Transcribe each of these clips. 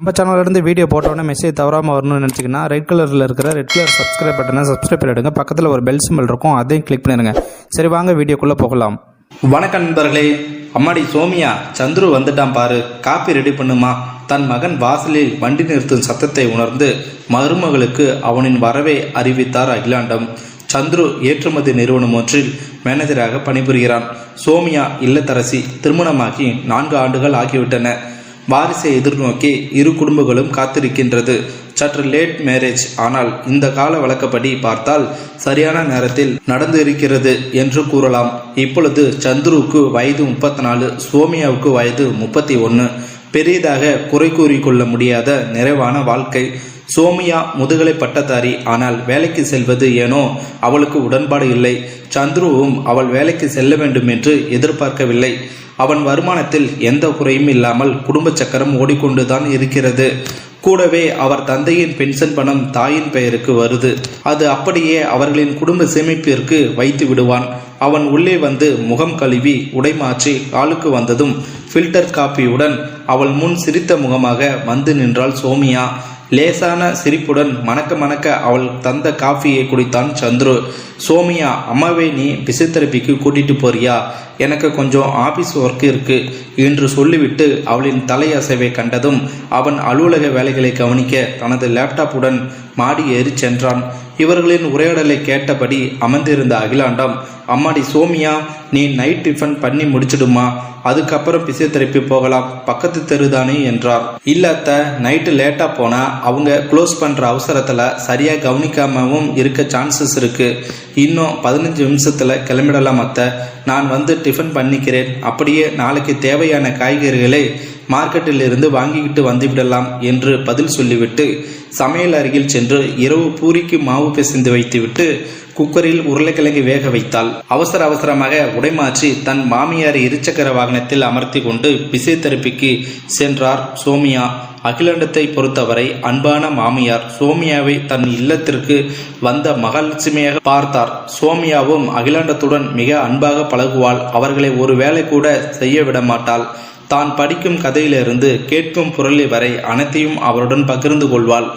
நம்ம சேனல்லேருந்து வீடியோ போட்டோன்னே மெசேஜ் தவறாமல் வரணும்னு நினச்சிங்கன்னா ரெட் கலரில் இருக்கிற ரெட் கலர் சப்ஸ்கிரைப் பட்டனை சப்ஸ்கிரைப் பண்ணிடுங்க. பக்கத்தில் ஒரு பெல் சிம்பிள் இருக்கும் அதையும் கிளிக் பண்ணிடுங்க. சரி வாங்க வீடியோக்குள்ளே போகலாம். வணக்கம் நண்பர்களே. அம்மாடி சோமியா சந்துரு வந்துட்டான் பாரு. காப்பி ரெடி பண்ணுமா? தன் மகன் வாசலில் வண்டி நிறுத்தும் சத்தத்தை உணர்ந்து மருமகளுக்கு அவனின் வரவை அறிவித்தார் அகிலாண்டம். சந்துரு ஏற்றுமதி நிறுவனம் ஒன்றில் மேனேஜராக பணிபுரிகிறான். சோமியா இல்லத்தரசி திருமணமாகி நான்கு ஆண்டுகள் ஆகிவிட்டன. வாரிசை எதிர்நோக்கி இரு குடும்பங்களும் காத்திருக்கின்றது. சற்று லேட் மேரேஜ் ஆனால் இந்த கால வழக்கப்படி பார்த்தால் சரியான நேரத்தில் நடந்து இருக்கிறது என்று கூறலாம். இப்பொழுது சந்துருவுக்கு வயது முப்பத்தி நாலு சோமியாவுக்கு வயது முப்பத்தி ஒன்று பெரியதாக குறை கூறிக்கொள்ள முடியாத நிறைவான வாழ்க்கை. சோமியா முதுகலை பட்டதாரி. ஆனால் வேலைக்கு செல்வது ஏனோ அவளுக்கு உடன்பாடு இல்லை. சந்துருவும் அவள் வேலைக்கு செல்ல வேண்டும் என்று எதிர்பார்க்கவில்லை. அவன் வருமானத்தில் எந்த குறையும் இல்லாமல் குடும்ப சக்கரம் ஓடிக்கொண்டுதான் இருக்கிறது. கூடவே அவர் தந்தையின் பென்ஷன் பணம் தாயின் பெயருக்கு வருது. அது அப்படியே அவர்களின் குடும்ப சேமிப்பிற்கு வைத்து விடுவான். அவன் உள்ளே வந்து முகம் கழுவி உடை மாற்றி வந்ததும் ஃபில்டர் காப்பியுடன் அவள் முன் சிரித்த முகமாக வந்து நின்றாள் சோமியா. லேசான சிரிப்புடன் மணக்க மணக்க அவள் தந்த காஃபியை குடித்தான் சந்துரு. சோமியா அம்மாவே நீ பிசித்தெரபிக்கு கூட்டிட்டு போறியா? எனக்கு கொஞ்சம் ஆபீஸ் ஒர்க் இருக்கு என்று சொல்லிவிட்டு அவளின் தலையசைவை கண்டதும் அவன் அலுவலக வேலைகளை கவனிக்க தனது லேப்டாப்புடன் மாடி ஏறி சென்றான். இவர்களின் உரையாடலை கேட்டபடி அமர்ந்திருந்த அகிலாண்டம் அம்மாடி சோமியா நீ நைட் டிஃபன் பண்ணி முடிச்சிடுமா? அதுக்கப்புறம் பிசியோதெரப்பி போகலாம். பக்கத்து தெருதானே என்றார். இல்லத்த நைட்டு லேட்டாக போனால் அவங்க க்ளோஸ் பண்ணுற அவசரத்தில் சரியாக கவனிக்காமவும் இருக்க சான்சஸ் இருக்கு. இன்னும் பதினஞ்சு நிமிஷத்தில் கிளம்பிடலாம் அத்தை. நான் வந்து டிஃபன் பண்ணிக்கிறேன். அப்படியே நாளைக்கு தேவையான காய்கறிகளை மார்க்கெட்டில் இருந்து வாங்கிக்கிட்டு வந்துவிடலாம் என்று பதில் சொல்லிவிட்டு சமையல் அருகில் சென்று இரவு பூரிக்கு மாவு பிசைந்து வைத்துவிட்டு குக்கரில் உருளைக்கிழங்கு வேக வைத்தாள் அவசர அவசரமாக உடைமாற்றி தன் மாமியார் இருசக்கர வாகனத்தில் அமர்த்தி கொண்டு பிசைத்தெரப்பிக்கு சென்றார் சோமியா. அகிலண்டத்தை பொறுத்தவரை அன்பான மாமியார் சோமியாவை தன் இல்லத்திற்கு வந்த மகாலட்சுமியாக பார்த்தார். சோமியாவும் அகிலாண்டத்துடன் மிக அன்பாக பழகுவாள். அவர்களை ஒரு வேலை கூட செய்ய விட மாட்டாள். தான் படிக்கும் கதையிலிருந்து கேட்கும் புரளி வரை அனைத்தையும் அவருடன் பகிர்ந்து கொள்வாள்.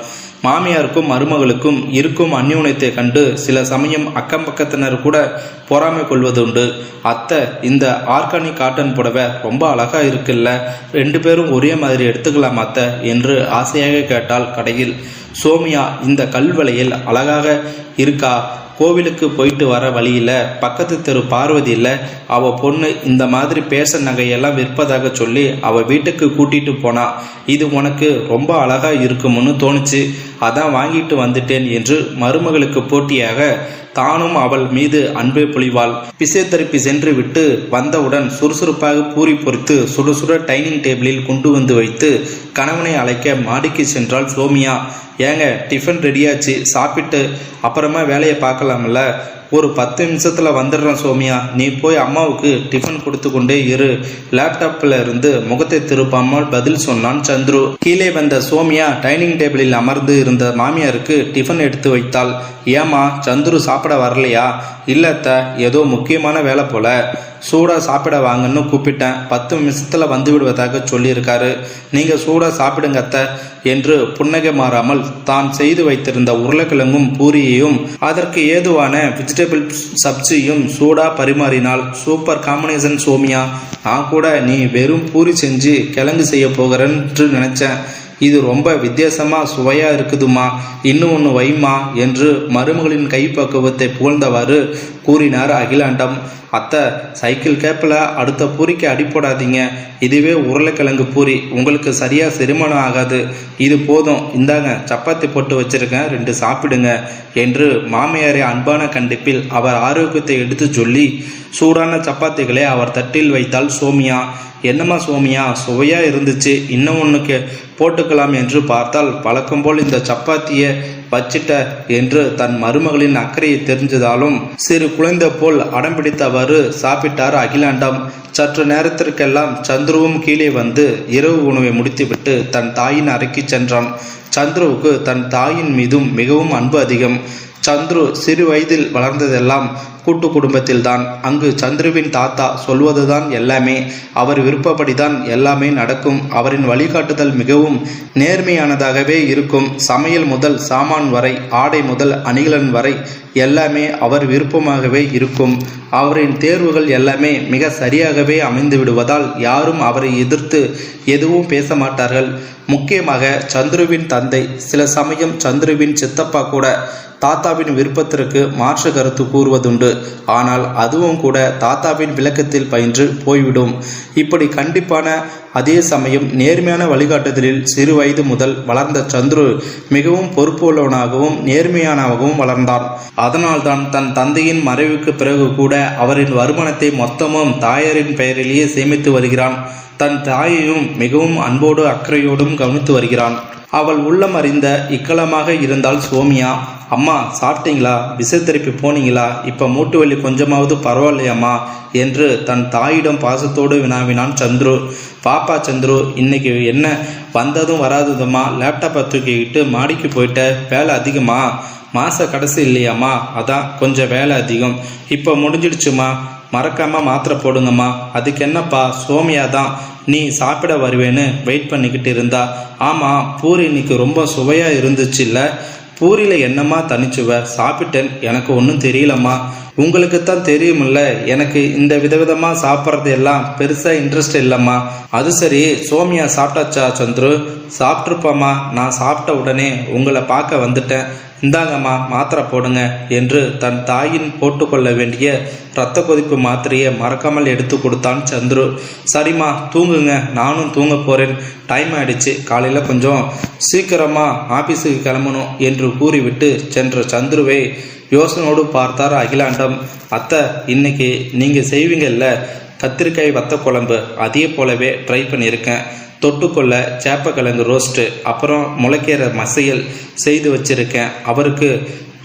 மாமியாருக்கும் மருமகளுக்கும் இருக்கும் அந்யூனத்தை கண்டு சில சமயம் அக்கம் பக்கத்தினர் கூட பொறாமை கொள்வதுண்டு அத்தை இந்த ஆர்கானிக் காட்டன் புடவை ரொம்ப அழகா இருக்குல்ல? ரெண்டு பேரும் ஒரே மாதிரி எடுத்துக்கலாம் அத்தை என்று ஆசையாக கேட்டால் கடையில். சோமியா இந்த கல்வளையில் அழகாக இருக்கா? கோவிலுக்கு போயிட்டு வர வழியில் பக்கத்து தெரு பார்வதியில் அவள் பொண்ணு இந்த மாதிரி பேச நகையெல்லாம் விற்பதாக சொல்லி அவள் வீட்டுக்கு கூட்டிகிட்டு போனா இது உனக்கு ரொம்ப அழகாக இருக்கும்னு தோணுச்சு அதான் வாங்கிட்டு வந்துட்டேன் என்று மருமகளுக்கு போட்டியாக தானும் அவள் மீது அன்பே பொழிவாள். பிசியோதெரப்பி சென்று விட்டு வந்தவுடன் சுறுசுறுப்பாக பூரி பொறித்து சுட சுட டைனிங் டேபிளில் கொண்டு வந்து வைத்து கணவனை அழைக்க மாடிக்கு சென்றாள் சோமியா. ஏங்க டிஃபன் ரெடியாச்சு சாப்பிட்டு அப்புறமா வேலையை பார்க்கலாம்ல? ஒரு பத்து நிமிஷத்தில் வந்துடுறேன் சோமியா. நீ போய் அம்மாவுக்கு டிஃபன் கொடுத்து கொண்டே இரு. லேப்டாப்பில் இருந்து முகத்தை திருப்பாமல் பதில் சொன்னான் சந்துரு. கீழே வந்த சோமியா டைனிங் டேபிளில் அமர்ந்து இருந்த மாமியாருக்கு டிஃபன் எடுத்து வைத்தாள். ஏமா சந்துரு சாப்பிட வரலையா? இல்லத்த ஏதோ முக்கியமான வேலை போல. சூடாக சாப்பிட வாங்கன்னு கூப்பிட்டேன். பத்து நிமிஷத்தில் வந்து விடுவதாக சொல்லியிருக்காரு. நீங்கள் சூடாக சாப்பிடுங்க அத்த என்று புன்னகை மாறாமல் தான் செய்து வைத்திருந்த உருளைக்கிழங்கும் பூரியையும் அதற்கு ஏதுவான வெஜிடபிள் சப்ஜியும் சூடாக பரிமாறினால் சூப்பர் காம்பினேஷன் சோமியா நான் கூட நீ வெறும் பூரி செஞ்சு கிழங்கு செய்ய போகிறேன்னு நினச்சேன். இது ரொம்ப வித்தியாசமாக சுவையாக இருக்குதுமா இன்னும் ஒன்று வைமா என்று மருமகளின் கைப்பக்குவத்தை புகழ்ந்தவாறு கூறினார். அகிலாண்டம் அத்தை சைக்கிள் கேப்பில் அடுத்த பூரிக்கு அடி போடாதீங்க. இதுவே உருளைக்கிழங்கு பூரி. உங்களுக்கு சரியாக செரிமானம் ஆகாது. இது போதும். இந்தாங்க சப்பாத்தி போட்டு வச்சிருக்கேன். ரெண்டு சாப்பிடுங்க என்று மாமியாரை அன்பான கண்டிப்பில் அவர் ஆரோக்கியத்தை எடுத்து சொல்லி சூடான சப்பாத்திகளை அவர் தட்டில் வைத்தால் சோமியா? என்னம்மா சோமியா? சுவையாக இருந்துச்சு. இன்னும் ஒன்றுக்கு போட்டுக்கலாம் என்று பார்த்தால் வழக்கம் போல் இந்த சப்பாத்தியை வச்சிட்ட என்று தன் மருமகளின் அக்கறையை தெரிஞ்சதாலும் சிறு குழந்தை போல் அடம்பிடித்தவாறு சாப்பிட்டார் அகிலாண்டம். சற்று நேரத்திற்கெல்லாம் சந்துருவும் கீழே வந்து இரவு உணவை முடித்துவிட்டு தன் தாயின் அறைக்கு சென்றான். சந்துருவுக்கு தன் தாயின் மீதும் மிகவும் அன்பு அதிகம். சந்துரு சிறு வயதில் வளர்ந்ததெல்லாம் கூட்டு குடும்பத்தில்தான். அங்கு சந்துருவின் தாத்தா சொல்வதுதான் எல்லாமே. அவர் விருப்பப்படிதான் எல்லாமே நடக்கும். அவரின் வழிகாட்டுதல் மிகவும் நேர்மையானதாகவே இருக்கும். சமையல் முதல் சாமான் வரை ஆடை முதல் அணிகலன் வரை எல்லாமே அவர் விருப்பமாகவே இருக்கும். அவரின் தேர்வுகள் எல்லாமே மிக சரியாகவே அமைந்து விடுவதால் யாரும் அவரை எதிர்த்து எதுவும் பேச மாட்டார்கள் முக்கியமாக சந்துருவின் தந்தை சில சமயம் சந்துருவின் சித்தப்பா கூட தாத்தாவின் விருப்பத்திற்கு மாற்று கருத்து கூறுவதுண்டு. ஆனால் அதுவும் கூட தாத்தாவின் விளக்கத்தில் பயின்று போய்விடும். இப்படி கண்டிப்பான அதே சமயம் நேர்மையான வழிகாட்டுதலில் சிறு வயது முதல் வளர்ந்த சந்துரு மிகவும் பொறுப்புள்ளவனாகவும் நேர்மையானவாகவும் வளர்ந்தான். அதனால்தான் தன் தந்தையின் மறைவுக்கு பிறகு கூட அவரின் வருமானத்தை மொத்தமும் தாயாரின் பெயரிலேயே சேமித்து வருகிறான். தன் தாயையும் மிகவும் அன்போடு அக்கறையோடும் கவனித்து வருகிறான். அவள் உள்ளம் அறிந்த இக்கலமாக இருந்தால் சோமியா. அம்மா சாப்பிட்டீங்களா? விசைத்தெரிப்பி போனீங்களா? இப்போ மூட்டு வலி கொஞ்சமாவது பரவாயில்லையம்மா என்று தன் தாயிடம் பாசத்தோடு வினாவினான் சந்துரு. பாப்பா சந்துரு இன்னைக்கு என்ன? வந்ததும் வராததுமா லேப்டாப்பை தூக்கிக்கிட்டு மாடிக்கு போயிட்ட வேலை அதிகமா? மாத கடைசி இல்லையாம்மா? அதான் கொஞ்சம் வேலை அதிகம். இப்போ முடிஞ்சிடுச்சுமா மறக்காம மாத்திரை போடுங்கம்மா. அதுக்கு என்னப்பா? சோமியா தான் நீ சாப்பிட வருவேன்னு வெயிட் பண்ணிக்கிட்டு இருந்தா. ஆமாம் பூரி இன்னைக்கு ரொம்ப சுவையாக இருந்துச்சுல்ல. பூரியில் என்னம்மா தனிச்சுவ? சாப்பிட்டேன். எனக்கு ஒன்றும் தெரியலம்மா. உங்களுக்கு தான் தெரியுமில்ல. எனக்கு இந்த விதவிதமாக சாப்பிட்றது எல்லாம் பெருசாக இன்ட்ரெஸ்ட் இல்லைம்மா. அது சரி சோமியா சாப்பிட்டாச்சா சந்துரு? சாப்பிட்ருப்பாம்மா நான் சாப்பிட்ட உடனே உங்களை பார்க்க வந்துட்டேன். இந்தாங்கம்மா மாத்திரை போடுங்க என்று தன் தாயின் போட்டுக்கொள்ள வேண்டிய இரத்த கொதிப்பு மாத்திரையை மறக்காமல் எடுத்து கொடுத்தான் சந்துரு. சரிம்மா தூங்குங்க நானும் தூங்க போகிறேன் டைம் ஆயிடுச்சு காலையில் கொஞ்சம் சீக்கிரமாக ஆஃபீஸுக்கு கிளம்பணும் என்று கூறிவிட்டு சென்ற சந்துருவை யோசனோடு பார்த்தார் அகிலாண்டம். அத்தை இன்னைக்கு நீங்கள் செய்வீங்கல்ல கத்திரிக்காய் வத்த குழம்பு அதே போலவே ட்ரை பண்ணியிருக்கேன். தொட்டுக்கொள்ள சேப்பக்கிழங்கு ரோஸ்ட்டு அப்புறம் முளைக்கீரை மசையல் செய்து வச்சிருக்கேன். அவருக்கு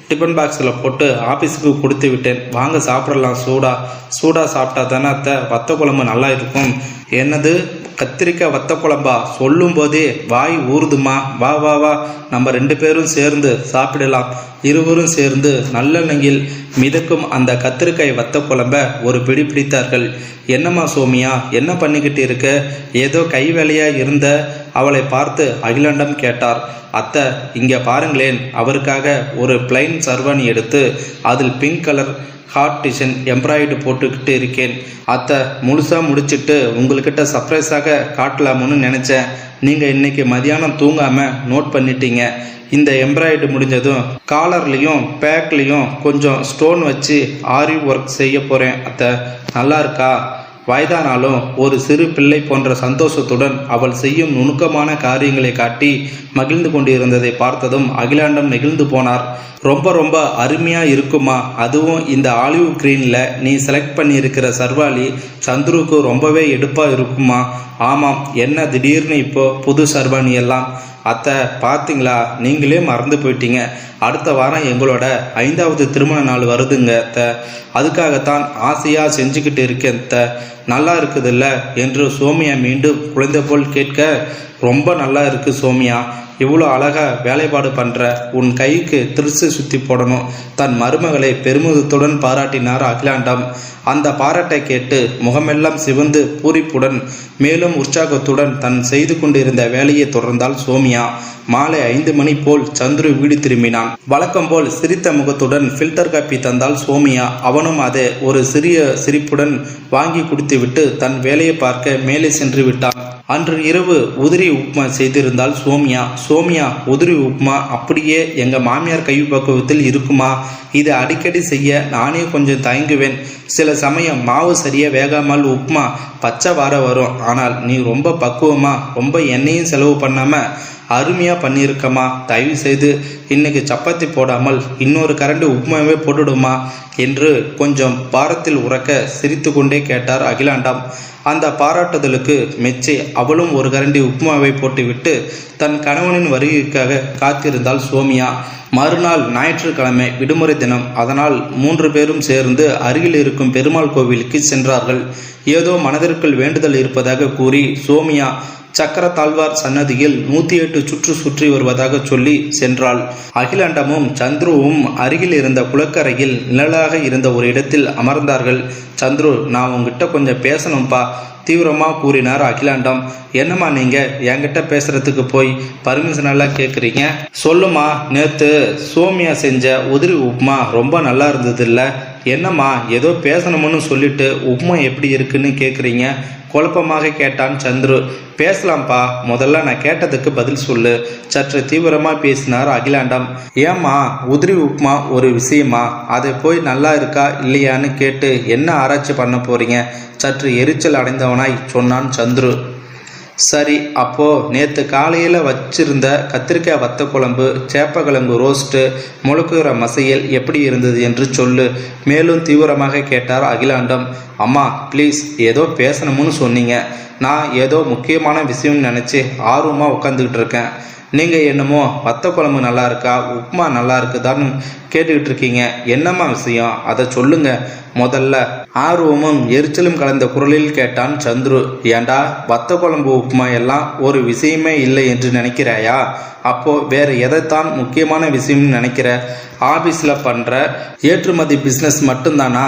டிஃபன் பாக்ஸில் போட்டு ஆஃபீஸுக்கு கொடுத்து விட்டேன். வாங்க சாப்பிடலாம். சூடாக சூடாக சாப்பிட்டா தானே அத்தை? வத்த குழம்பு நல்லா இருக்கும். என்னது? கத்திரிக்காய் வத்த குழம்பா சொல்லும் போதே வாய் ஊறுதுமா வா வா வா. நம்ம ரெண்டு பேரும் சேர்ந்து சாப்பிடலாம். இருவரும் சேர்ந்து நல்லெண்ணெயில் மிதக்கும் அந்த கத்திரிக்காய் வத்த குழம்ப ஒரு பிடி பிடித்தார்கள். என்னம்மா சோமியா என்ன பண்ணிக்கிட்டு இருக்க? ஏதோ கை வேலையாக இருந்த அவளை பார்த்து அகிலாண்டம் கேட்டார். அத்தை இங்கே பாருங்களேன் அவருக்காக ஒரு பிளைன் சர்வாணி எடுத்து அதில் pink colour heart design embroidery போட்டுக்கிட்டு இருக்கேன். அத்தை முழுசாக முடிச்சுட்டு உங்கள்கிட்ட சர்ப்ரைஸாக காட்டலாமுன்னு நினச்சேன். நீங்கள் இன்றைக்கி மதியானம் தூங்காமல் நோட் பண்ணிட்டீங்க. இந்த எம்ப்ராய்டு முடிஞ்சதும் காலர்லேயும் பேக்லேயும் கொஞ்சம் ஸ்டோன் வச்சு ஆரி ஒர்க் செய்ய போகிறேன் அத்தை. நல்லா இருக்கா? வயதானாலும் ஒரு சிறு பிள்ளை போன்ற சந்தோஷத்துடன் அவள் செய்யும் நுணுக்கமான காரியங்களை காட்டி மகிழ்ந்து கொண்டிருந்ததை பார்த்ததும் அகிலாண்டம் நெகிழ்ந்து போனார். ரொம்ப ரொம்ப அருமையா இருக்குமா? அதுவும் இந்த ஆலிவ் கிரீன்ல நீ செலக்ட் பண்ணியிருக்கிற சர்வாலி சந்துருக்கு ரொம்பவே எடுப்பா இருக்குமா? ஆமாம் என்ன திடீர்னு இப்போ புது சர்வாணி எல்லாம்? அத்தை பார்த்தீங்களா நீங்களே மறந்து போயிட்டீங்க. அடுத்த வாரம் எங்களோட ஐந்தாவது திருமண நாள் வருதுங்க அத்தை. அதுக்காகத்தான் ஆசையாக செஞ்சுக்கிட்டு இருக்கேன் த நல்லா இருக்குதுல்ல? என்று சோமியா மீண்டும் குழந்தை போல் கேட்க ரொம்ப நல்லா இருக்குது சோமியா. இவ்வளோ அழகாக வேலைப்பாடு பண்ற உன் கைக்கு திருசு சுத்தி போடணும். தன் மருமகளை பெருமிதத்துடன் பாராட்டினார் அகிலாண்டம். அந்த பாராட்டை கேட்டு முகமெல்லாம் சிவந்து பூரிப்புடன் மேலும் உற்சாகத்துடன் தன் செய்து கொண்டிருந்த வேலையை தொடர்ந்தாள் சோமியா. மாலை ஐந்து மணி போல் சந்துரு வீடு திரும்பினான். வழக்கம் போல் சிரித்த முகத்துடன் ஃபில்டர் காப்பி தந்தால் சோமியா. அவனும் அதை ஒரு சிறிய சிரிப்புடன் வாங்கி குடித்துவிட்டு தன் வேலையை பார்க்க மேலே சென்று விட்டான். அன்று இரவு உதிரி உப்புமா செய்திருந்தால் சோமியா சோமியா உதிரி உப்புமா அப்படியே எங்கள் மாமியார் கை பக்குவத்தில் இருக்குமா? இது அடிக்கடி செய்ய நானே கொஞ்சம் தயங்குவேன். சில சமயம் மாவு சரியாக வேகாமல் உப்புமா பச்சை வார வரும். ஆனால் நீ ரொம்ப பக்குவமா ரொம்ப எண்ணெயும் செலவு பண்ணாமல் அருமையாக பண்ணியிருக்கமா தயவு செய்து இன்னைக்கு சப்பாத்தி போடாமல் இன்னொரு கரண்டி உப்புமாவே போட்டுடுமா என்று கொஞ்சம் பாரத்தில் உறக்க சிரித்து கொண்டே கேட்டார் அகிலாண்டாம். அந்த பாராட்டுதலுக்கு மெச்சி அவளும் ஒரு கரண்டி உப்புமாவை போட்டுவிட்டு தன் கணவனின் வருகைக்காக காத்திருந்தாள் சோமியா. மறுநாள் ஞாயிற்றுக்கிழமை விடுமுறை தினம். அதனால் மூன்று பேரும் சேர்ந்து அருகில் இருக்கும் பெருமாள் கோவிலுக்கு சென்றார்கள். ஏதோ மனதிற்குள் வேண்டுதல் இருப்பதாக கூறி சோமியா சக்கர தாழ்வார் சன்னதியில் நூத்தி எட்டு சுற்று சுற்றி வருவதாக சொல்லி சென்றாள். அகிலாண்டமும் சந்துருவும் அருகில் இருந்த குளக்கரையில் நிழலாக இருந்த ஒரு இடத்தில் அமர்ந்தார்கள். சந்துரு நான் உங்ககிட்ட கொஞ்சம் பேசணும்ப்பா தீவிரமா கூறினார் அகிலாண்டம். என்னம்மா நீங்க? என்கிட்ட பேசுறதுக்கு போய் பர்மிஷன் எல்லாம் கேட்குறீங்க சொல்லுமா நேத்து சோமியா செஞ்ச உதிரி உப்புமா ரொம்ப நல்லா இருந்தது இல்லை என்னம்மா ஏதோ பேசணும்னு சொல்லிட்டு உப்மா எப்படி இருக்குன்னு கேட்குறீங்க குழப்பமாக கேட்டான் சந்துரு. பேசலாம்ப்பா முதல்ல நான் கேட்டதுக்கு பதில் சொல்லு. சற்று தீவிரமாக பேசினார் அகிலாண்டம். ஏம்மா உதிரி உப்புமா ஒரு விஷயமா? அதை போய் நல்லா இருக்கா இல்லையான்னு கேட்டு என்ன ஆராய்ச்சி பண்ண போறீங்க? சற்று எரிச்சல் அடைந்தவனாய் சொன்னான் சந்துரு. சரி அப்போ நேற்று காலையில் வச்சிருந்த கத்திரிக்காய் வத்த குழம்பு சேப்பக்கிழங்கு ரோஸ்ட்டு முழுக்குற மசையல் எப்படி இருந்தது என்று சொல்லு. மேலும் தீவிரமாக கேட்டார் அகிலாண்டம். அம்மா ப்ளீஸ் ஏதோ பேசணும்னு சொன்னீங்க. நான் ஏதோ முக்கியமான விஷயம்னு நினச்சி ஆர்வமாக உட்காந்துக்கிட்டு இருக்கேன். நீங்கள் என்னமோ வத்த குழம்பு நல்லா இருக்கா உப்புமா நல்லா இருக்குதான்னு கேட்டுக்கிட்டு இருக்கீங்க. என்னம்மா விஷயம்? அதை சொல்லுங்க. முதல்ல ஆர்வமும் எரிச்சலும் கலந்த குரலில் கேட்டான் சந்துரு. ஏண்டா வத்த குழம்பு உப்புமா எல்லாம் ஒரு விஷயமே இல்லை என்று நினைக்கிறாயா? அப்போ வேற எதைத்தான் முக்கியமான விஷயம்னு நினைக்கிற? ஆஃபீஸில் பண்ணுற ஏற்றுமதி பிஸ்னஸ் மட்டும்தானா?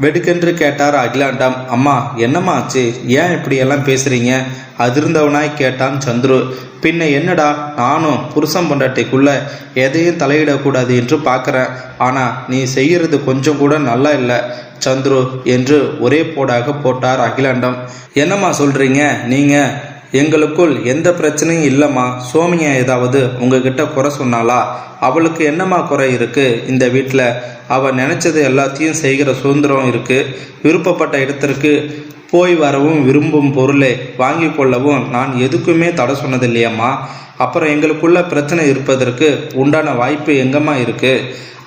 வெடுக்கென்று கேட்டார் அகிலாண்டம். அம்மா என்னம்மா ஆச்சு? ஏன் இப்படியெல்லாம் பேசுறீங்க? அதிர்ந்தவனாய் கேட்டான் சந்துரு. பின்ன என்னடா? நானும் புருஷன் பொண்டாட்டிக்குள்ள எதையும் தலையிடக்கூடாது என்று பார்க்குறேன். ஆனால் நீ செய்யறது கொஞ்சம் கூட நல்லா இல்லை சந்துரு என்று ஒரே போடாக போட்டார் அகிலாண்டம். என்னம்மா சொல்றீங்க? நீங்க? எங்களுக்குள் எந்த பிரச்சனையும் இல்லைம்மா. சோமியா ஏதாவது உங்ககிட்ட குறை சொன்னாலா அவளுக்கு என்னம்மா குறை இருக்கு? இந்த வீட்டில் அவள் நினச்சது எல்லாத்தையும் செய்கிற சுதந்திரம் இருக்கு. விருப்பப்பட்ட இடத்திற்கு போய் வரவும் விரும்பும் பொருளை. வாங்கி கொள்ளவும் நான் எதுக்குமே தடை சொன்னது இல்லையம்மா அப்புறம் எங்களுக்குள்ள பிரச்சனை இருப்பதற்கு உண்டான வாய்ப்பு எங்கம்மா இருக்கு?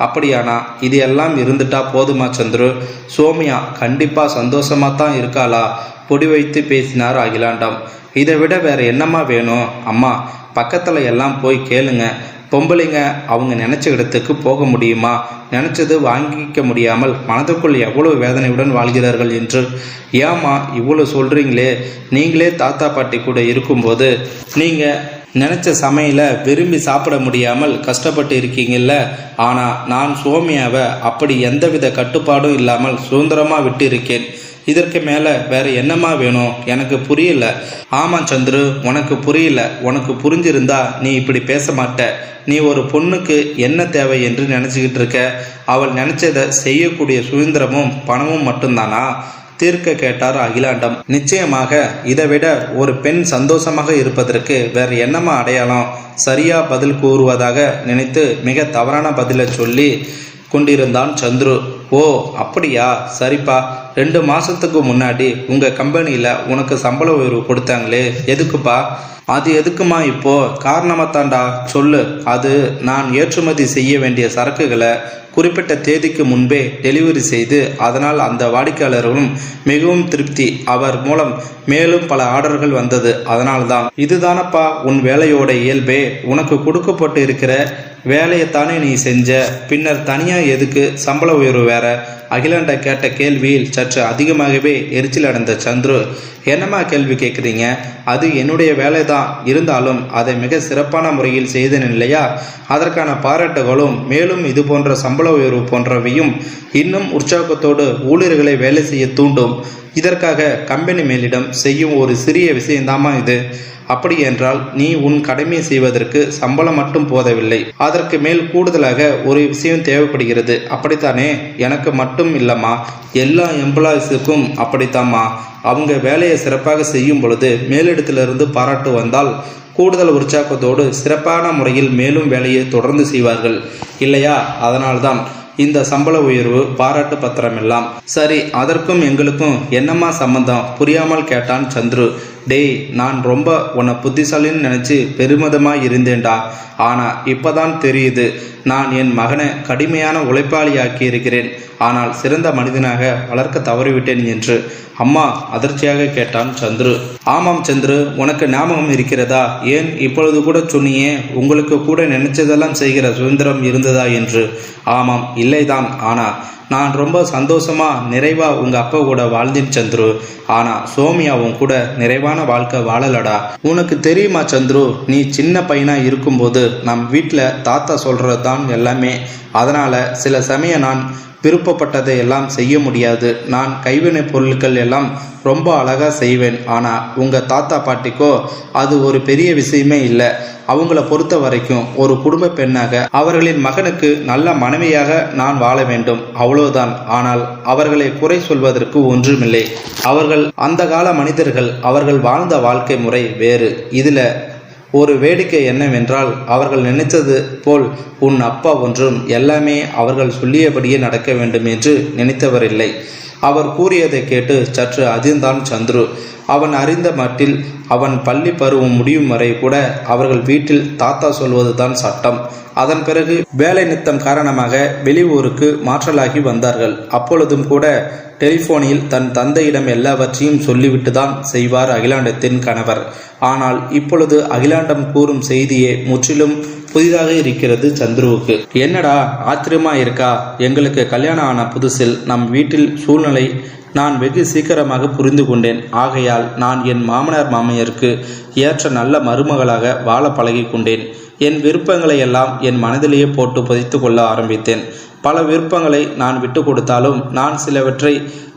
அப்படியானா இது எல்லாம் இருந்துட்டா போதுமா சந்துரு? சோமியா கண்டிப்பாக சந்தோஷமாக தான் இருக்காளா? பொடி வைத்து பேசினார் அகிலாண்டம். இதை விட வேற என்னம்மா வேணும்? அம்மா பக்கத்தில் எல்லாம் போய் கேளுங்க. பொம்பளைங்க அவங்க நினைச்ச இடத்துக்கு போக முடியுமா? நினைச்சது வாங்கிக்க முடியாமல் மனதுக்குள் எவ்வளவு வேதனையுடன் வாழ்கிறார்கள் என்று. ஏம்மா இவ்வளோ சொல்றீங்களே. நீங்களே தாத்தா பாட்டி கூட இருக்கும்போது நீங்க நினைச்ச சமையல விரும்பி சாப்பிட முடியாமல் கஷ்டப்பட்டு இருக்கீங்கல்ல? ஆனா நான் சோமியாவை அப்படி எந்தவித கட்டுப்பாடும் இல்லாமல் சுதந்திரமா விட்டு இருக்கேன் இதற்கு மேலே வேற என்னம்மா வேணும்? எனக்கு புரியல. ஆமாம் சந்துரு உனக்கு புரியல. உனக்கு புரிஞ்சிருந்தா நீ இப்படி பேச மாட்ட. நீ ஒரு பொண்ணுக்கு என்ன தேவை என்று நினச்சிக்கிட்டு இருக்க. அவள் நினச்சதை செய்யக்கூடிய சுதந்திரமும் பணமும் மட்டும்தானா? தீர்க்க கேட்டார் அகிலாண்டம். நிச்சயமாக இதை விட ஒரு பெண் சந்தோஷமாக இருப்பதற்கு வேற என்னம்மா அடையாளம்? சரியா பதில் கூறுவதாக நினைத்து மிக தவறான பதிலை சொல்லி கொண்டிருந்தான் சந்துரு. ஓ அப்படியா? சரிப்பா. ரெண்டு மாசத்துக்கு முன்னாடி உங்க கம்பெனியில உனக்கு சம்பள உயர்வு கொடுத்தாங்களே. எதுக்குப்பா? அது எதுக்குமா இப்போ? காரணமாத்தாண்டா சொல்லு. அது நான் ஏற்றுமதி செய்ய வேண்டிய சரக்குகளை குறிப்பிட்ட தேதிக்கு முன்பே டெலிவரி செய்து அதனால் அந்த வாடிக்கையாளர்களும் மிகவும் திருப்தி. அவர் மூலம் மேலும் பல ஆர்டர்கள் வந்தது. அதனால்தான். இதுதானப்பா உன் வேலையோட இயல்பே. உனக்கு கொடுக்கப்பட்டு இருக்கிற வேலையைத்தானே நீ செஞ்ச. பின்னர் தனியா எதுக்கு சம்பள உயர்வு வேற? அகிலாண்ட கேட்ட கேள்வியில் சற்று அதிகமாகவே எரிச்சல் அடைந்த சந்துரு என்னம்மா கேள்வி கேட்குறீங்க அது என்னுடைய வேலை தான் இருந்தாலும் அதை மிக சிறப்பான முறையில் செய்தேன் இல்லையா? அதற்கான பாராட்டுகளும் மேலும் இது போன்ற சம்பள உயர்வு போன்றவையும் இன்னும் உற்சாகத்தோடு ஊழியர்களை வேலை செய்ய தூண்டும். இதற்காக கம்பெனி மேலிடம் செய்யும் ஒரு சிறிய விஷயந்தாமா இது. அப்படி என்றால் நீ உன் கடமையை செய்வதற்கு சம்பளம் மட்டும் போதவில்லை. அதற்கு மேல் கூடுதலாக ஒரு விஷயம் தேவைப்படுகிறது. அப்படித்தானே? எனக்கு மட்டும் இல்லம்மா. எல்லா எம்ப்ளாயிஸுக்கும் அப்படித்தாம்மா. அவங்க வேலையை சிறப்பாக செய்யும் பொழுது மேலிடத்திலிருந்து பாராட்டு வந்தால் கூடுதல் உற்சாகத்தோடு சிறப்பான முறையில் மேலும் வேலையை தொடர்ந்து செய்வார்கள். இல்லையா? அதனால்தான் இந்த சம்பள உயர்வு பாராட்டு பத்திரம் எல்லாம் சரி அதற்கும் எங்களுக்கும் என்னம்மா சம்பந்தம்? புரியாமல் கேட்டான் சந்துரு. டேய் நான் ரொம்ப உன்னை புத்திசாலின்னு நினச்சி பெருமிதமாக இருந்தேன்டா. ஆனால் இப்போதான் தெரியுது நான் என் மகனை கடுமையான உழைப்பாளியாக்கி இருக்கிறேன் ஆனால் சிறந்த மனிதனாக வளர்க்க தவறிவிட்டேன் என்று அம்மா அதிர்ச்சியாக கேட்டான் சந்துரு. ஆமாம் சந்துரு உனக்கு ஞாபகம் இருக்கிறதா? ஏன் இப்பொழுது கூட சொன்னியே உங்களுக்கு கூட நினைச்சதெல்லாம் செய்கிற சுதந்திரம் இருந்ததா என்று? ஆமாம் இல்லைதான். ஆனால் நான் ரொம்ப சந்தோஷமா நிறைவா உங்க அப்பா கூட வாழ்ந்தேன் சந்துரு. ஆனா சோமியா உன் கூட நிறைவான வாழ்க்கை வாழலடா. உனக்கு தெரியுமா சந்துரு நீ சின்ன பையனா இருக்கும்போது நம் வீட்டில் தாத்தா சொல்றது தான் எல்லாமே. அதனால சில சமயம் நான் விருப்பப்பட்டதை எல்லாம் செய்ய முடியாது. நான் கைவினை பொருட்கள் எல்லாம் ரொம்ப அழகாக செய்வேன். ஆனால் உங்கள் தாத்தா பாட்டிக்கோ அது ஒரு பெரிய விஷயமே இல்லை. அவங்கள பொறுத்த வரைக்கும் ஒரு குடும்ப பெண்ணாக அவர்களின் மகனுக்கு நல்ல மனைவியாக நான் வாழ வேண்டும். அவ்வளவுதான். ஆனால் அவர்களை குறை சொல்வதற்கு ஒன்றுமில்லை. அவர்கள் அந்த கால மனிதர்கள் அவர்கள் வாழ்ந்த வாழ்க்கை முறை வேறு. இதில் ஒரு வேடிக்கை என்னவென்றால் அவர்கள் நினைத்தது போல் உன் அப்பா ஒன்றும் எல்லாமே அவர்கள் சொல்லியபடியே நடக்க வேண்டும் என்று நினைத்தவரில்லை. அவர் கூறியதை கேட்டு சற்று அதிர்ந்தான் சந்துரு. அவன் அறிந்த மட்டில் அவன் பள்ளி பருவம் முடியும் வரை கூட அவர்கள் வீட்டில் தாத்தா சொல்வதுதான் சட்டம். அதன் பிறகு வேலை நித்தம் காரணமாக வெளியூருக்கு மாற்றலாகி வந்தார்கள். அப்பொழுதும் கூட டெலிபோனில் தன் தந்தையிடம் எல்லாவற்றையும் சொல்லிவிட்டு தான் செய்வார் அகிலாண்டத்தின் கணவர். ஆனால் இப்பொழுது அகிலாண்டம் கூறும் செய்தியே முற்றிலும் புதிதாக இருக்கிறது சந்துருவுக்கு. என்னடா ஆத்திரமா இருக்கா? எங்களுக்கு கல்யாணம் ஆன புதுசில் நம் வீட்டில் சூழ்நிலை நான் வெகு சீக்கிரமாக புரிந்து கொண்டேன். ஆகையால் நான் என் மாமனார் மாமியருக்கு ஏற்ற நல்ல மருமகளாக வாழ பழகி கொண்டேன். என் விருப்பங்களை எல்லாம் என் மனதிலேயே போட்டு புதைத்து கொள்ள ஆரம்பித்தேன். பல விருப்பங்களை நான் விட்டு கொடுத்தாலும் நான் சிலவற்றை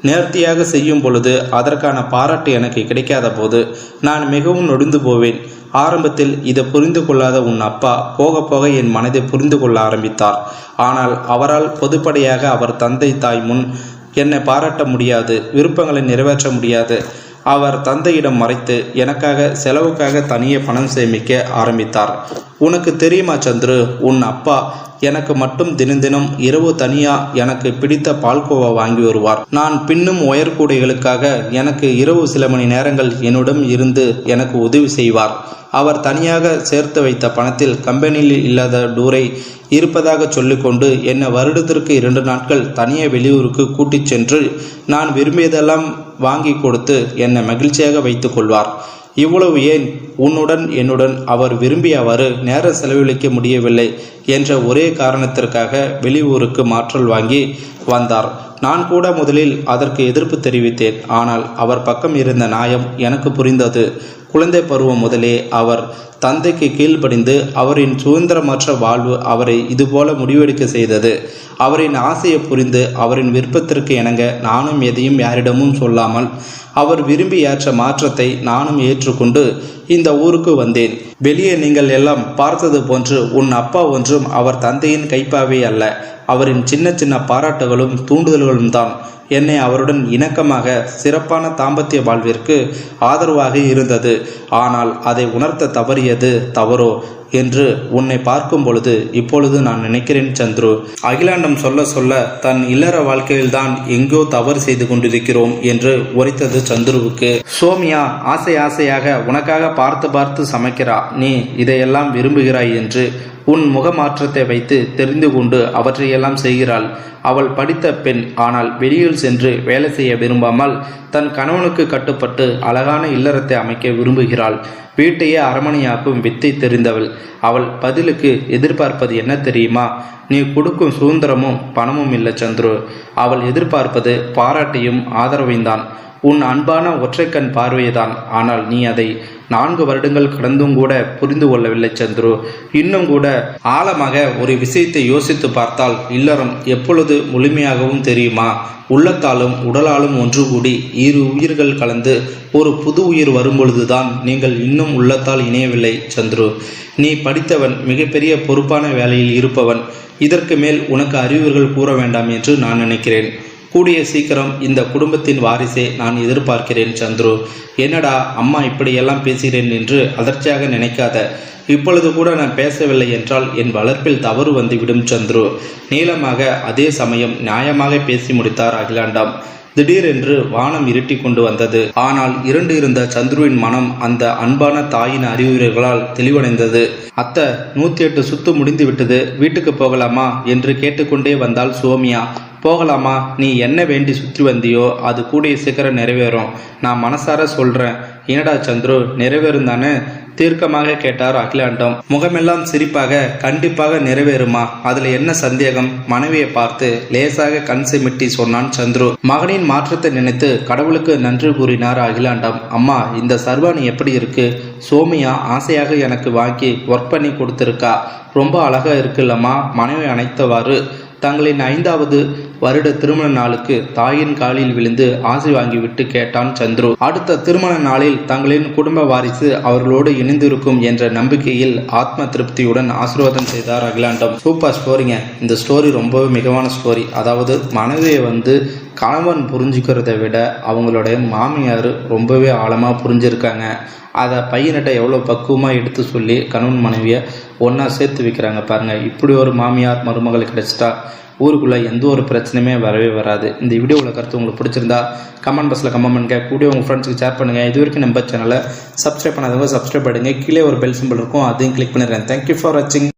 நேர்த்தியாக செய்யும் பொழுது அதற்கான பாராட்டு எனக்கு கிடைக்காத போது நான் மிகவும் நொடிந்து போவேன். ஆரம்பத்தில் இதை புரிந்து கொள்ளாத உன் அப்பா போக போக என் மனதை புரிந்து கொள்ள ஆரம்பித்தார். ஆனால் அவரால் பொதுப்படையாக அவர் தந்தை தாய் முன் என்னை பாராட்ட முடியாது விருப்பங்களை நிறைவேற்ற முடியாது. அவர் தந்தையிடம் மறைத்து எனக்காக செலவுக்காக தனியே பணம் சேமிக்க ஆரம்பித்தார். உனக்கு தெரியுமா சந்துரு உன் அப்பா எனக்கு மட்டும் தினம் தினம் இரவு தனியா எனக்கு பிடித்த பால்கோவா வாங்கி வருவார். நான் பின்னும் ஒயர் கூடைகளுக்காக எனக்கு இரவு சில மணி நேரங்கள் என்னுடன் இருந்து எனக்கு உதவி செய்வார். அவர் தனியாக சேர்த்து வைத்த பணத்தில் கம்பெனியில் இல்லாத டூரை இருப்பதாக சொல்லிக்கொண்டு என்னை வருடத்திற்கு இரண்டு நாட்கள் தனியே வெளியூருக்கு கூட்டிச் சென்று நான் விரும்பியதெல்லாம் வாங்கி கொடுத்து என்னை மகிழ்ச்சியாக வைத்துக் கொள்வார். இவ்வளவு ஏன் உன்னுடன் என்னுடன் அவர் விரும்பியவாறு நேர செலவழிக்க முடியவில்லை என்ற ஒரே காரணத்திற்காக வெளியூருக்கு மாற்றல் வாங்கி வந்தார். நான் கூட முதலில் அதற்கு எதிர்ப்பு தெரிவித்தேன். ஆனால் அவர் பக்கம் இருந்த நியாயம் எனக்கு புரிந்தது. குழந்தை பருவம் முதலே அவர் தந்தைக்கு கீழ்ப்படிந்து அவரின் சுதந்திரமற்ற வாழ்வு அவரை இதுபோல முடிவெடுக்க செய்தது. அவரின் ஆசையை புரிந்து அவரின் விருப்பத்திற்கு இணங்க நானும் எதையும் யாரிடமும் சொல்லாமல் அவர் விரும்பி ஏற்ற மாற்றத்தை நானும் ஏற்றுக்கொண்டு இந்த ஊருக்கு வந்தேன். வெளியே நீங்கள் எல்லாம் பார்த்தது போன்று உன் அப்பா ஒன்றும் அவர் தந்தையின் கைப்பாவே அல்ல. அவரின் சின்ன சின்ன பாராட்டுகளும் தூண்டுதல்களும் தான் என்னை அவருடன் இணக்கமாக சிறப்பான தாம்பத்திய வாழ்விற்கு ஆதரவாக இருந்தது. ஆனால் அதை உணர்த்த தவறியது தவறோ? என்று உன்னை பார்க்கும் பொழுது இப்பொழுது நான் நினைக்கிறேன் சந்துரு. அகிலாண்டம் சொல்ல சொல்ல தன் இல்லற வாழ்க்கையில்தான் எங்கோ தவறு செய்து கொண்டிருக்கிறோம் என்று உரைத்தது சந்துருவுக்கு. சோமியா ஆசை ஆசையாக உனக்காக பார்த்து பார்த்து சமைக்கிறா. நீ இதையெல்லாம் விரும்புகிறாய் என்று உன் முகமாற்றத்தை வைத்து தெரிந்து கொண்டு அவற்றையெல்லாம் செய்கிறாள். அவள் படித்த பெண் ஆனால் வெளியில் சென்று வேலை செய்ய விரும்பாமல் தன் கணவனுக்கு கட்டுப்பட்டு அழகான இல்லறத்தை அமைக்க விரும்புகிறாள். வீட்டையே அரமணையாக்கும் வித்தை தெரிந்தவள். அவள் பதிலுக்கு எதிர்பார்ப்பது என்ன தெரியுமா? நீ கொடுக்கும் சுதந்திரமும் பணமும் இல்லை சந்துரு. அவள் எதிர்பார்ப்பது பாராட்டையும் ஆதரவையும் தான். உன் அன்பான ஒற்றைக்கண் பார்வைதான் ஆனால் நீ அதை நான்கு வருடங்கள் கடந்தும் கூட புரிந்து கொள்ளவில்லை சந்துரு. இன்னும் கூட ஆழமாக ஒரு விஷயத்தை யோசித்து பார்த்தால் இல்லறம் எப்பொழுது முழுமையாகவும் தெரியுமா? உள்ளத்தாலும் உடலாலும் ஒன்று கூடி இரு உயிர்கள் கலந்து ஒரு புது உயிர் வரும்பொழுதுதான் நீங்கள் இன்னும் உள்ளத்தால் இணையவில்லை சந்துரு. நீ படித்தவன் மிகப்பெரிய பொறுப்பான வேலையில் இருப்பவன். இதற்கு மேல் உனக்கு அறிவுகள் கூற வேண்டாம் என்று நான் நினைக்கிறேன். கூடிய சீக்கிரம் இந்த குடும்பத்தின் வாரிசை நான் எதிர்பார்க்கிறேன் சந்துரு. என்னடா அம்மா இப்படியெல்லாம் பேசுகிறேன் என்று அதிர்ச்சியாக நினைக்காத. இப்பொழுது கூட நான் பேசவில்லை என்றால் என் வளர்ப்பில் தவறு வந்துவிடும் சந்துரு. நீளமாக அதே சமயம் நியாயமாக பேசி முடித்தார் அகிலாண்டம். திடீரென்று வானம் இருட்டி கொண்டு வந்தது. ஆனால் இரண்டு இருந்த சந்துருவின் மனம் அந்த அன்பான தாயின் அறிவுரைகளால் தெளிவடைந்தது. அத்தை நூத்தி எட்டு சுத்து முடிந்து விட்டது வீட்டுக்கு போகலாமா என்று கேட்டுக்கொண்டே வந்தாள் சோமியா போகலாமா? நீ என்ன வேண்டி சுற்றி வந்தியோ அது கூடிய சீக்கிரம் நிறைவேறும். நான் மனசார சொல்கிறேன் என்னடா சந்துரு நிறைவேறும் தானே? தீர்க்கமாக கேட்டார் அகிலாண்டம். முகமெல்லாம் சிரிப்பாக கண்டிப்பாக நிறைவேறுமா? அதுல என்ன சந்தேகம்? மனைவியை பார்த்து லேசாக கண் சிமிட்டி சொன்னான் சந்துரு. மகனின் மாற்றத்தை நினைத்து கடவுளுக்கு நன்றி கூறினார் அகிலாண்டம். அம்மா இந்த சர்வாணி எப்படி இருக்கு? சோமியா ஆசையாக எனக்கு வாங்கி ஒர்க் பண்ணி கொடுத்துருக்கா. ரொம்ப அழகா இருக்குல்லம்மா. மனைவி அணைத்தவாறு தங்களின் ஐந்தாவது வருட திருமண நாளுக்கு தாயின் காலில் விழுந்து ஆசை வாங்கிவிட்டு கேட்டான் சந்துரு. அடுத்த திருமண நாளில் தங்களின் குடும்ப வாரிசு அவர்களோடு இணைந்திருக்கும் என்ற நம்பிக்கையில் ஆத்ம திருப்தியுடன் ஆசீர்வாதம் செய்தார் அகிலாண்டம். சூப்பர் ஸ்டோரிங்க இந்த ஸ்டோரி ரொம்பவே மிகவான ஸ்டோரி அதாவது மனைவியை வந்து கணவன் புரிஞ்சுக்கிறத விட அவங்களுடைய மாமியார் ரொம்பவே ஆழமாக புரிஞ்சிருக்காங்க. அதை பையன்கிட்ட எவ்வளோ பக்குவமாக எடுத்து சொல்லி கணவன் மனைவியை ஒன்றா சேர்த்து வைக்கிறாங்க பாருங்கள் இப்படி ஒரு மாமியார் மருமகள் கிடச்சிட்டா ஊருக்குள்ளே எந்த ஒரு பிரச்சனையுமே வரவே வராது. இந்த வீடியோவில் கருத்து உங்களுக்கு பிடிச்சிருந்தா கமெண்ட் பாக்ஸில் கமெண்ட் பண்ணுங்கள் கூடிய உங்கள் ஃப்ரெண்ட்ஸுக்கு ஷேர் பண்ணுங்கள் இது வரைக்கும் நம்ம சேனலை சப்ஸ்கிரைப் பண்ணாதவங்க சப்ஸ்கிரைப் பண்ணுங்கள் கீழே ஒரு பெல் சிம்பிள் இருக்கும். அதையும் கிளிக் பண்ணிடுறேன் தேங்க்யூ ஃபார் வாட்சிங்